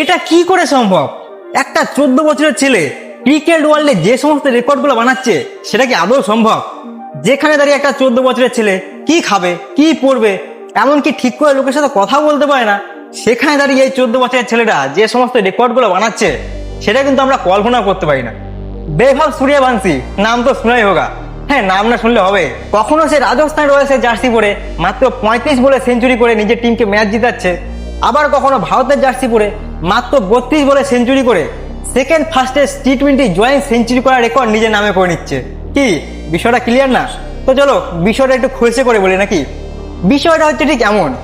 এটা কি করে সম্ভব? একটা চোদ্দ বছরের ছেলে ক্রিকেট ওয়ার্ল্ডে যে সমস্ত রেকর্ডগুলো বানাচ্ছে, সেটা কি আদৌ সম্ভব? যেখানে দাঁড়িয়ে একটা চোদ্দ বছরের ছেলে কি খাবে, কি পড়বে এমনকি ঠিক করে লোকের সাথে কথা বলতে পারে না, সেখানে দাঁড়িয়ে এই চোদ্দ বছরের ছেলেটা যে সমস্ত রেকর্ডগুলো বানাচ্ছে, সেটা কিন্তু আমরা কল্পনা করতে পারি না। বেভাব সূর্যবংশী, নাম তো শোনাই হোগা। হ্যাঁ নাম না শুনলে হবে। কখনো সে রাজস্থান রয়েছে জার্সি পরে মাত্র পঁয়ত্রিশ বলে সেঞ্চুরি করে নিজের টিমকে ম্যাচ জিতাচ্ছে, আবার কখনো ভারতের জার্সি পরে মাত্র বত্রিশ বলে সেঞ্চুরি করে সেকেন্ড ফার্স্টে টি টোয়েন্টি জয়েন্ট সেঞ্চুরি করার রেকর্ড নিজের নামে করে নিচ্ছে। কি? বিষয়টা ক্লিয়ার না? তো চলো, বিষয়টা একটু খুলসে করে বলি নাকি? বিষয়টা হচ্ছে ঠিক এমন।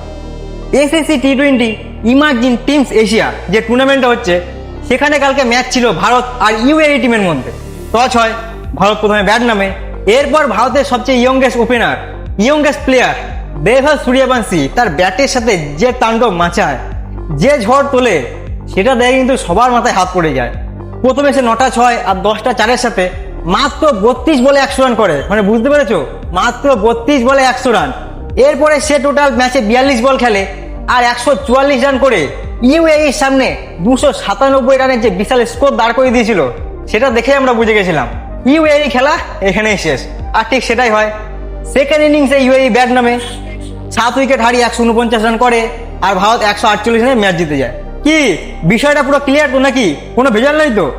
SSC T twenty emerging teams Asia যে টুর্নামেন্টটা হচ্ছে, সেখানে কালকে ম্যাচ ছিল ভারত আর ইউএই টিমের মধ্যে। টচ হয়, ভারত প্রথমে ব্যাট নামে। এরপর ভারতের সবচেয়ে youngest opener youngest player Deval Suryavanshi, তার ব্যাটের সাথে যে তাণ্ডব মাচায়, যে ঝড় তোলে সেটা দেখে কিন্তু সবার মাথায় হাত পড়ে যায়। প্রথমে সে নটা ছয় আর দশটা চারের সাথে মাত্র বত্রিশ বলে একশো রান করে। মানে বুঝতে পেরেছ? মাত্র বত্রিশ বলে একশো রান। এরপরে সে টোটাল ম্যাচে বিয়াল্লিশ বল খেলে আর একশো চুয়াল্লিশ রান করে ইউএইর সামনে দুশো সাতানব্বই রানের যে বিশাল স্কোর দাঁড় করে দিয়েছিল, সেটা দেখে আমরা বুঝে গেছিলাম। ইউএই খেলা এখানেই শেষ। আর ঠিক সেটাই হয়। সেকেন্ড ইনিংসে ইউএই ব্যাট নামে সাত উইকেট হারিয়ে একশো উনপঞ্চাশ রান করে আর ভারত একশো আটচল্লিশ রানে ম্যাচ জিতে যায়। কি? বিষয়টা পুরো ক্লিয়ার তো নাকি? কোনো ভেজাল নেই তো?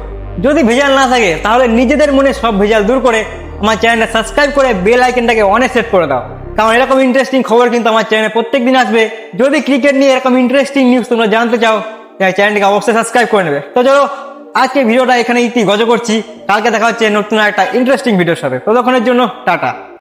যদি ভেজাল না থাকে, তাহলে নিজেদের মনে সব ভেজাল দূর করে আমার চ্যানেলটা সাবস্ক্রাইব করে বেল আইকনটাকে অনেক সেট করে দাও। কারণ এরকম ইন্টারেস্টিং খবর কিন্তু আমার চ্যানেলে প্রত্যেক দিন আসবে। যদি ক্রিকেট নিয়ে এরকম ইন্টারেস্টিং নিউজ তোমরা জানতে চাও, তাহলে চ্যানেলটিকে অবশ্যই সাবস্ক্রাইব করে নেবে। তো চলো, আজকে ভিডিওটা এখানে ইতি গজ করছি। কালকে দেখা হচ্ছে নতুন একটা ইন্টারেস্টিং ভিডিওর সাথে। ততক্ষণের জন্য, টাটা।